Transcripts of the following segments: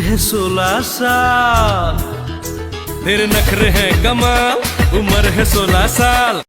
है सोलह साल तेरे नखरे हैं कमाल उम्र है सोलह साल।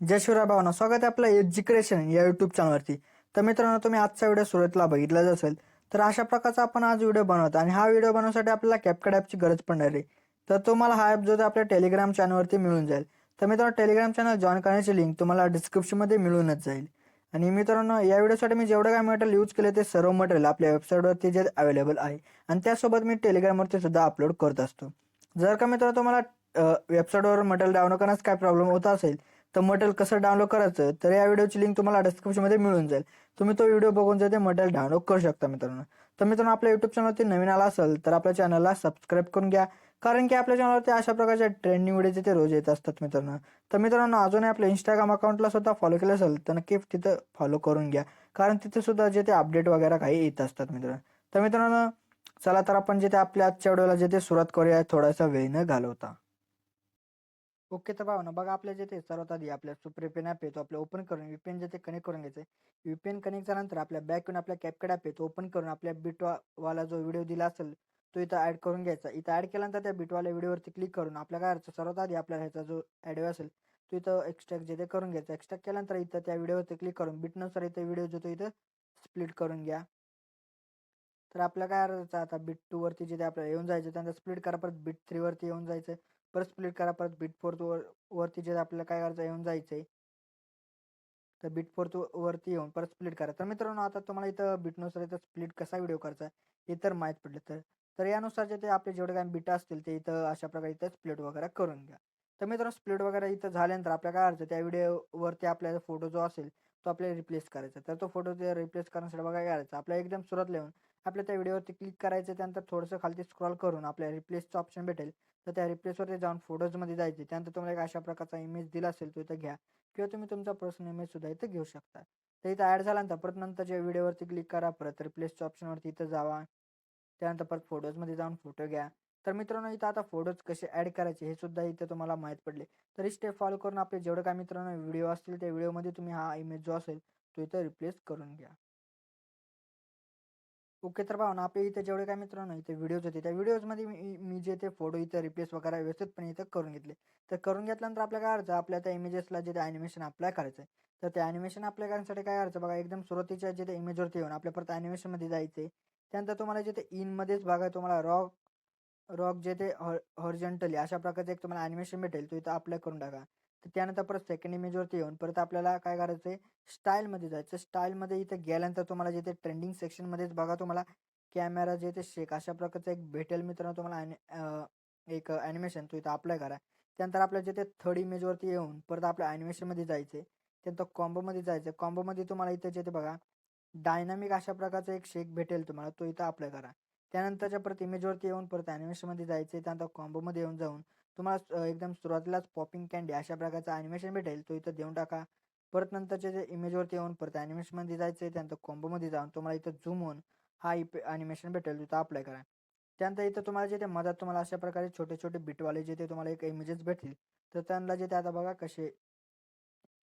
जय शिवराय भावना स्वागत आहे आपलं एज्युकेशन या युट्यूब चॅनलवरती तर मित्रांनो तुम्ही आजचा व्हिडिओ सुरुवातीला बघितलाच असेल. तर अशा प्रकारचा आपण आज व्हिडिओ बनवतो आणि हा व्हिडिओ बनवण्यासाठी आपल्याला कॅपकट ॲपची गरज पडणार आहे. तर तुम्हाला हा ॲप जो आहे आपल्या टेलिग्राम चॅनलवरती मिळून जाईल. तर मित्रांनो टेलिग्राम चॅनल जॉईन करण्याची लिंक तुम्हाला डिस्क्रिप्शनमध्ये मिळूनच जाईल. आणि मित्रांनो या व्हिडिओसाठी मी जेवढं काय मटेरियल यूज केले ते सर्व मटेरियल आपल्या वेबसाईटवरती जे अवेलेबल आहे आणि त्यासोबत मी टेलिग्रामवरती सुद्धा अपलोड करत असतो. जर का मित्रांनो तुम्हाला वेबसाईटवर मटेरियल डाउनलोड करण्यास काय प्रॉब्लेम होत असेल तर मटेरियल कसं डाउनलोड करायचं तर या व्हिडिओची लिंक तुम्हाला डिस्क्रिप्शनमध्ये मिळून जाईल. तुम्ही तो व्हिडिओ बघून जर ते मटेरियल डाउनलोड करू शकता मित्रांनो. तर मित्रांनो आपल्या युट्यूब चॅनलवरती नवीन आला असेल तर आपल्या चॅनलला सबस्क्राईब करून घ्या. कारण की आपल्या चॅनलवरती अशा प्रकारच्या ट्रेंडिंग व्हिडिओ ते रोज येत असतात मित्रांनो. तर मित्रांनो अजूनही आपल्या इंस्टाग्राम अकाउंटला सुद्धा फॉलो केलं असेल तर नक्की तिथं फॉलो करून घ्या. कारण तिथे सुद्धा जे ते अपडेट वगैरे काही येत असतात मित्रांनो. तर मित्रांनो चला तर आपण जे ते आपल्या आजच्या व्हिडिओला जे ते सुरुवात करूया थोडासा वेळ न घालवता. ओके तर भावना बघा आपल्या जे ते सर्वात आधी आपल्या सुप्रिपेन ॲप येतो आपल्या ओपन करून व्हीपीएन जे ते कनेक्ट करून घ्यायचं व्हीपीएन कनेक्ट झाल्यानंतर आपल्या बॅक येऊन आपल्या कॅपकड ॲप येतो ओपन करून आपल्या बिटवा वाला जो व्हिडिओ दिला असेल तो इथं ॲड करून घ्यायचा. इथं ॲड केल्यानंतर त्या बिटवाल्या व्हिडिओवरती क्लिक करून आपल्या काय अर्थ सर्वात आधी आपल्याला ह्याचा जो ॲड असेल तो इथं एक्स्ट्रॅक्ट जे ते करून घ्यायचा. एक्स्ट्रॅक्ट केल्यानंतर इथं त्या व्हिडिओवरती क्लिक करून बिटनुसार इथं व्हिडिओ जो तो इथं स्प्लिट करून घ्या. तर आपल्या काय अर्थ आता बिट टू वरती जे आपल्याला येऊन जायचं त्यानंतर स्प्लिट करा परत बिट थ्री वरती येऊन जायचं परत स्प्लिट करा परत बीट फोर्थ वर वरती जे आपल्याला काय करायचं येऊन जायचं आहे तर बीट फोर्थ वरती येऊन परत स्प्लिट करा. तर मित्रांनो आता तुम्हाला इथं बीटनुसार इथं स्प्लिट कसा व्हिडिओ करायचा हे तर माहीत पडलं. तर तर यानुसार जे ते आपले जेवढे काय बिटा असतील ते इथं अशा प्रकारे इथं स्प्लिट वगैरे करून घ्या. तर मित्रांनो स्प्लिट वगैरे इथं झाल्यानंतर आपल्या काय अर्ज त्या व्हिडिओवरती आपल्याला फोटो जो असेल तो आपल्याला रिप्लेस करायचा. तर तो फोटो ते रिप्लेस करण्यासाठी बघा करायचा आपल्याला आपल्या एकदम सुरुवात लिहून आपल्या त्या व्हिडिओवरती क्लिक करायचं त्यानंतर थोडंसं खालती स्क्रॉल करून आपल्या रिप्लेसचं ऑप्शन भेटेल. तर त्या रिप्लेसवरती जाऊन फोटोजमध्ये जायचे त्यानंतर तुम्हाला एक अशा प्रकारचा इमेज दिला असेल तो इथं घ्या किंवा तुम्ही तुमचा पर्सनल इमेज सुद्धा इथं घेऊ शकता. तर इथं ॲड झाल्यानंतर परत नंतरच्या व्हिडिओवरती क्लिक करा परत रिप्लेसच्या ऑप्शनवरती इथं जावा. त्यानंतर परत फोटोजमध्ये जाऊन फोटो घ्या. तर मित्रांनो इथं आता फोटोज कसे ॲड करायचे हे सुद्धा इथं तुम्हाला माहीत पडले. तर ही स्टेप फॉलो करून आपले जेवढे काय मित्रांनो व्हिडिओ असतील त्या व्हिडिओमध्ये तुम्ही हा इमेज जो असेल तो इथं रिप्लेस करून घ्या. ओके तर भावना आपले इथे जेवढे काय मित्रांनो इथे व्हिडिओज होते त्या व्हिडिओजमध्ये मी मी जे ते फोटो इथं रिप्लेस वगैरे व्यवस्थितपणे इथं करून घेतले. तर करून घेतल्यानंतर आपल्या काय अर्ज आपल्या त्या इमेजेसला जे ते ॲनिमेशन अप्लाय करायचं आहे तर ते ॲनिमेशन आपल्या करण्यासाठी काय करायचं बघा एकदम सुरुवातीच्या जिथे इमेजवरती येऊन आपल्या परत ॲनिमेशनमध्ये जायचं आहे त्यानंतर तुम्हाला जिथे इनमध्येच बघा तुम्हाला रॉक रॉक जे ते हॉ हॉर्जंटली अशा प्रकारचं एक तुम्हाला ॲनिमेशन भेटेल तो इथं अप्लाय करून टाका. तर त्यानंतर परत सेकंड इमेजवरती येऊन परत आपल्याला काय करायचं आहे स्टाईलमध्ये जायचं. स्टाईलमध्ये इथं गेल्यानंतर तुम्हाला जिथे ट्रेंडिंग सेक्शनमध्येच बघा तुम्हाला कॅमेरा जे ते शेक अशा प्रकारचं एक भेटेल मित्रांनो तुम्हाला एक ॲनिमेशन तो इथं अप्लाय करा. त्यानंतर आपल्या जिथे थर्ड इमेजवरती येऊन परत आपल्या ॲनिमेशनमध्ये जायचे त्यानंतर कॉम्बोमध्ये जायचं. कॉम्बोमध्ये तुम्हाला इथं जे बघा डायनामिक अशा प्रकारचा एक शेक भेटेल तुम्हाला तो इथं अप्लाय करा त्यानंतरच्या परत इमेजवरती येऊन परत ॲनिमेशनमध्ये जायचं त्यानंतर कॉम्बोमध्ये येऊन जाऊन तुम्हाला एकदम सुरुवातीलाच पॉपिंग कॅन्डी अशा प्रकारचा ॲनिमेशन भेटेल तो इथं देऊन टाका. परत नंतरच्या जे इमेजवरती येऊन परत ॲनिमेशनमध्ये जायचं आहे त्यानंतर कॉम्बोमध्ये जाऊन तुम्हाला इथं झूम होऊन हा इप ॲनिमेशन भेटेल तिथं अप्लाय करा त्यानंतर इथं तुम्हाला जे ते मधात तुम्हाला अशा प्रकारे छोटे छोटे बिटवाले जे ते तुम्हाला एक इमेजेस भेटतील तर त्यांना जे ते आता बघा कसे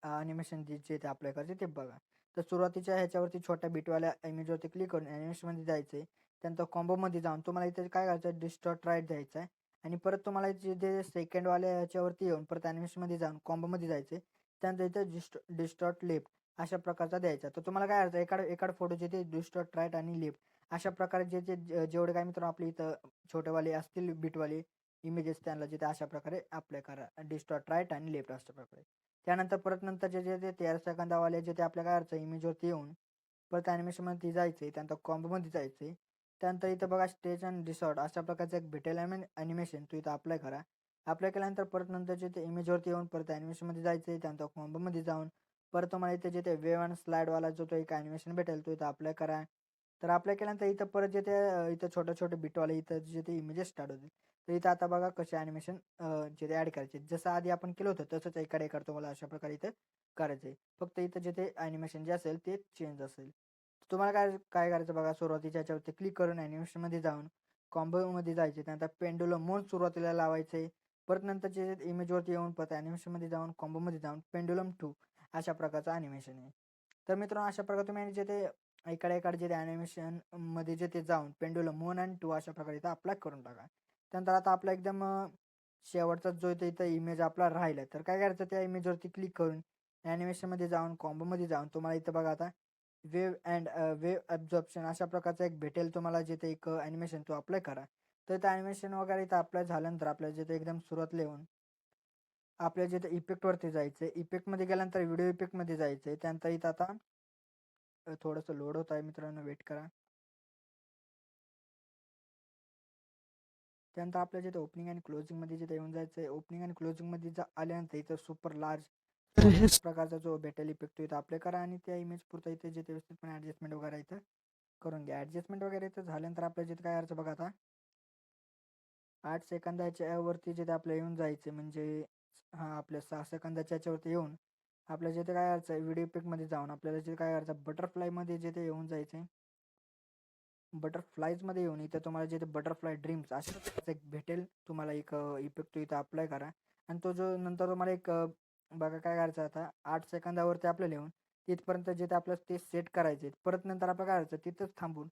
ॲनिमेशन जे ते अप्लाय करायचे ते बघा. तर सुरुवातीच्या ह्याच्यावरती छोट्या बिटवाल्या इमेजवरती क्लिक करून ॲनिमेशनमध्ये जायचं आहे त्यानंतर कॉम्बोमध्ये जाऊन तुम्हाला इथे काय करायचं आहे डिस्टॉर्ट राईट द्यायचं आहे आणि परत तुम्हाला जे सेकंडवाल्या ह्याच्यावरती येऊन परत ॲनिमेशनमध्ये जाऊन कॉम्बोमध्ये जायचं आहे त्यानंतर इथं डिस्ट डिस्टॉर्ट लेफ्ट अशा प्रकारचा द्यायचा. तर तुम्हाला काय करायचं एकाड एकाड फोटो जे ते डिस्टॉर्ट राईट आणि लेफ्ट अशा प्रकारे जे जे जेवढे काय मित्र आपले इथं छोटेवाले असतील बिटवाले इमेजेस त्यांना जिथे अशा प्रकारे अप्लाय करा. डिस्टॉर्ट राईट आणि लेफ्ट अशा प्रकारे. त्यानंतर परत नंतर जे जे ते तेरा सेकंदावाले जे ते आपल्या काय करायचं इमेजवरती येऊन. परत ॲनिमेशनमध्ये जायचं आहे त्यानंतर कॉम्बोमध्ये जायचं आहे त्यानंतर इथं बघा स्टेज अँड रिसॉर्ट अशा प्रकारचं एक भेटेल ॲनिमेशन तू इथं अप्लाय करा. अप्लाय केल्यानंतर परत नंतरचे ते इमेजवरती येऊन परत ॲनिमेशनमध्ये जायचं आहे त्यानंतर कॉम्बोमध्ये जाऊन परत तुम्हाला इथे जे ते वेव अँड स्लाईडवाला जो तो एक ॲनिमेशन भेटेल तो इथं अप्लाय करा. तर अप्लाय केल्यानंतर इथं परत जे ते इथं छोटे छोटे बिटवाले इथं जे ते इमेजेस स्टार्ट होतील. तर इथं आता बघा कसे ॲनिमेशन जे ॲड करायचे. जसं आधी आपण केलं होतं तसंच एकाडे एकाड तुम्हाला अशा प्रकारे इथं करायचं आहे फक्त इथं जे ते ॲनिमेशन जे असेल ते चेंज असेल. तुम्हाला काय काय करायचं बघा सुरुवातीच्या याच्यावरती क्लिक करून ॲनिमेशनमध्ये जाऊन कॉम्बोमध्ये जायचे. त्यानंतर पेंडुलम म्हणून सुरुवातीला लावायचे. परत नंतर जे इमेजवरती येऊन परत ॲनिमेशनमध्ये जाऊन कॉम्बोमध्ये जाऊन पेंडुलम टू अशा प्रकारचं ॲनिमेशन आहे. तर मित्रांनो अशा प्रकारे तुम्ही जे ते इकडे इकडे जे ॲनिमेशन जे ते जाऊन पेंडुलम वन अँड टू अशा प्रकारे इथं अप्लाय करून टाका. त्यानंतर आता आपला एकदम शेवटचा जो इथं इथं इमेज आपला राहिला तर काय करायचं त्या इमेजवरती क्लिक करून ॲनिमेशनमध्ये जाऊन कॉम्बोमध्ये जाऊन तुम्हाला इथं बघा आता वेव अँड वेव ॲब्झॉर्प्शन अशा प्रकारचा एक भेटेल तुम्हाला जिथे एक ॲनिमेशन तो अप्लाय करा. तर ते ॲनिमेशन वगैरे इथं अप्लाय झाल्यानंतर आपल्याला जिथे एकदम सुरुवात येऊन आपल्या जिथे इफेक्टवरती जायचं इफेक्टमध्ये गेल्यानंतर व्हिडिओ इफेक्टमध्ये जायचं आहे त्यानंतर इथं आता थोडंसं लोड होत आहे मित्रांनो वेट करा. त्यानंतर आपल्या जिथे ओपनिंग आणि क्लोजिंगमध्ये जिथे येऊन जायचं आहे ओपनिंग आणि क्लोजिंगमध्ये जा आल्यानंतर इथं सुपर लार्ज प्रकारचा जो भेटेल इफेक्ट तो इथं अप्लाय करा आणि त्या इमेज पुरता इथे जिथे व्यवस्थितपणे ॲडजस्टमेंट वगैरे इथं करून घ्या. ॲडजस्टमेंट वगैरे इथं झाल्यानंतर आपल्या जिथे काय करायचं बघा आता. आठ सेकंदाच्या वरती जिथे आपल्या येऊन जायचे म्हणजे हां आपल्या सहा सेकंदाच्या याच्यावरती येऊन आपल्या जिथे काय करायचं व्हिडिओ पिकमध्ये जाऊन आपल्याला जिथे काय करायचं बटरफ्लायमध्ये जिथे येऊन जायचं बटरफ्लायजमध्ये येऊन इथं तुम्हाला जिथे बटरफ्लाय ड्रीम्स अशा एक भेटेल. तुम्हाला एक इफेक्ट तो इथं अप्लाय करा. आणि तो जो नंतर तुम्हाला एक बघा काय करायचं आता आठ सेकंदावरती आपल्याला येऊन तिथपर्यंत जिथे आपलं ते सेट करायचे परत नंतर आपलं काय करायचं तिथंच थांबून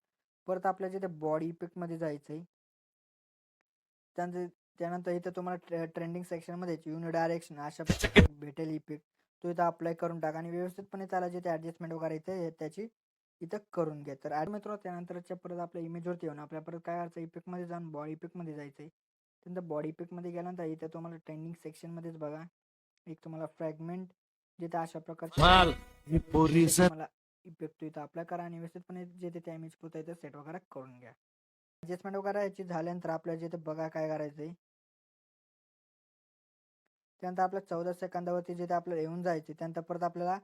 परत आपल्या जिथे बॉडी इफेक्टमध्ये जायचं आहे त्यानंतर त्यानंतर इथं तुम्हाला ट्रेंडिंग सेक्शनमध्येच युनि डायरेक्शन अशा भेटेल इफेक्ट तो इथं अप्लाय करून टाका. आणि व्यवस्थितपणे त्याला जिथे ॲडजस्टमेंट वगैरे इथे त्याची इथं करून घ्या. तर ॲड मित्र त्यानंतरच्या परत आपल्या इमेजवरती येऊन आपल्या परत काय करायचं इफेक्टमध्ये जाऊन बॉडी इफेक्टमध्ये जायचं आहे त्यानंतर बॉडी इफेक्टमध्ये गेल्यानंतर इथं तुम्हाला ट्रेंडिंग सेक्शनमध्येच बघा. एक तुम्हाला फ्रॅगमेंट जिथे अशा प्रकारचे माल तुम्हाला इफेक्ट इथं अप्लाय करा आणि व्यवस्थितपणे जे ते इमेज पुरता इथं सेट वगैरे करून घ्या. ॲडजस्टमेंट वगैरे याची झाल्यानंतर आपल्याला जिथे बघा काय करायचं आहे त्यानंतर आपल्या चौदा सेकंदावरती जिथे आपल्याला येऊन जायचे त्यानंतर परत आपल्याला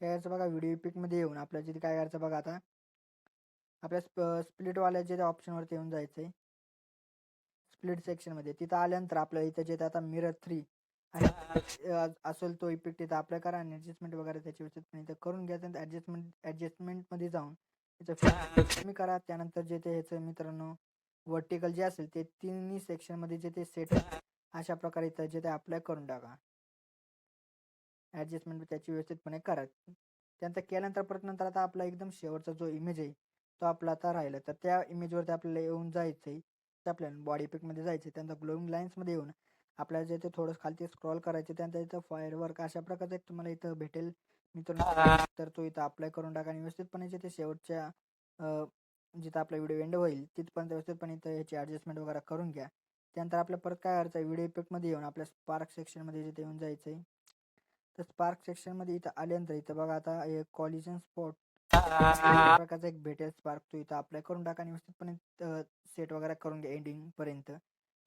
काय करायचं बघा व्हिडिओ इपिकमध्ये येऊन आपल्याला जिथे काय करायचं बघा आता. आपल्या स्प स्प्लिटवाल्या जिथे ऑप्शनवरती येऊन जायचं आहे स्प्लिट सेक्शनमध्ये. तिथं आल्यानंतर आपल्याला इथं जिथे आता मिरर थ्री असेल तो इफेक्ट इथं अप्लाय करा आणि ॲडजस्टमेंट वगैरे त्याची व्यवस्थितपणे इथं करून घ्या त्यानंतर ॲडजस्टमेंट ॲडजस्टमेंटमध्ये जाऊन त्याचं कमी करा. त्यानंतर जे ते ह्याचं मित्रांनो वर्टिकल जे असेल ते तिन्ही सेक्शनमध्ये जे ते सेट अशा प्रकारे इथं जे ते अप्लाय करून टाका. ॲडजस्टमेंट त्याची व्यवस्थितपणे करा त्यानंतर केल्यानंतर परत नंतर आता आपला एकदम शेवटचा जो इमेज आहे तो आपला आता राहिला. तर त्या इमेजवरती आपल्याला येऊन जायचं आहे तर आपल्याला बॉडी पिकमध्ये जायचं आहे त्यानंतर ग्लोविंग लाईन्समध्ये येऊन आपल्याला जे ते थोडं खालती स्क्रॉल करायचे त्यानंतर इथं फायर वर्क अशा प्रकारचं एक तुम्हाला इथं भेटेल. मित्रांनो तर तो इथं अप्लाय करून टाका आणि व्यवस्थितपणे जे ते शेवटच्या जिथं आपला व्हिडिओ एंड होईल तिथपर्यंत व्यवस्थितपणे इथं ह्याची ॲडजस्टमेंट वगैरे करून घ्या. त्यानंतर आपल्या परत काय करायचं आहे व्हिडिओ इफेक्टमध्ये येऊन आपल्या स्पार्क सेक्शनमध्ये जिथे येऊन जायचं आहे तर स्पार्क सेक्शनमध्ये इथं आल्यानंतर इथं बघा आता कॉलिजन स्पॉट प्रकारचा एक भेटेल स्पार्क तो इथं अप्लाय करून टाका आणि व्यवस्थितपणे सेट वगैरे करून घ्या एंडिंग पर्यंत.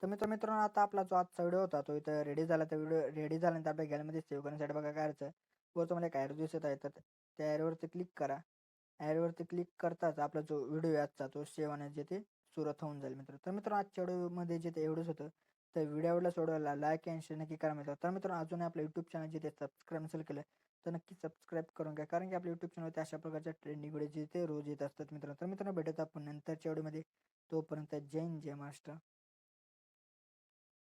तर मित्र मित्रांनो आता आपला जो आजचा व्हिडिओ होता तो इथं रेडी झाला. तर व्हिडिओ रेडी झाल्यानंतर आपल्या गॅलरीमध्ये सेव्ह करण्यासाठी बघा काय करायचं वर तुम्हाला एक ॲरो दिसत आहे. तर त्या ॲरोवरती क्लिक करा. ॲरोवरती क्लिक करताच आपला जो व्हिडिओ आजचा तो सेव्ह आणि जे ते सुरुवात होऊन जाईल मित्र. तर मित्रांनो आजच्या व्हिडिओमध्ये जे ते एवढंच होतं. तर व्हिडिओ आवडला सोडवायला लाईक आणि शेअर नक्की करा मिळतो तर मित्रांनो अजून आपलं यूट्यूब चॅनल जिथे सबस्क्राईब नसेल केलं तर नक्की सबस्क्राईब करून घ्या. कारण की आपल्या यूट्यूब चॅनलवरती अशा प्रकारच्या ट्रेंडिंग व्हिडिओ जिथे रोज येत असतात मित्रांनो. तर मित्रांनो भेटत आपण नंतरच्या व्हिडिओमध्ये तोपर्यंत जय हिंद, जय महाराष्ट्र.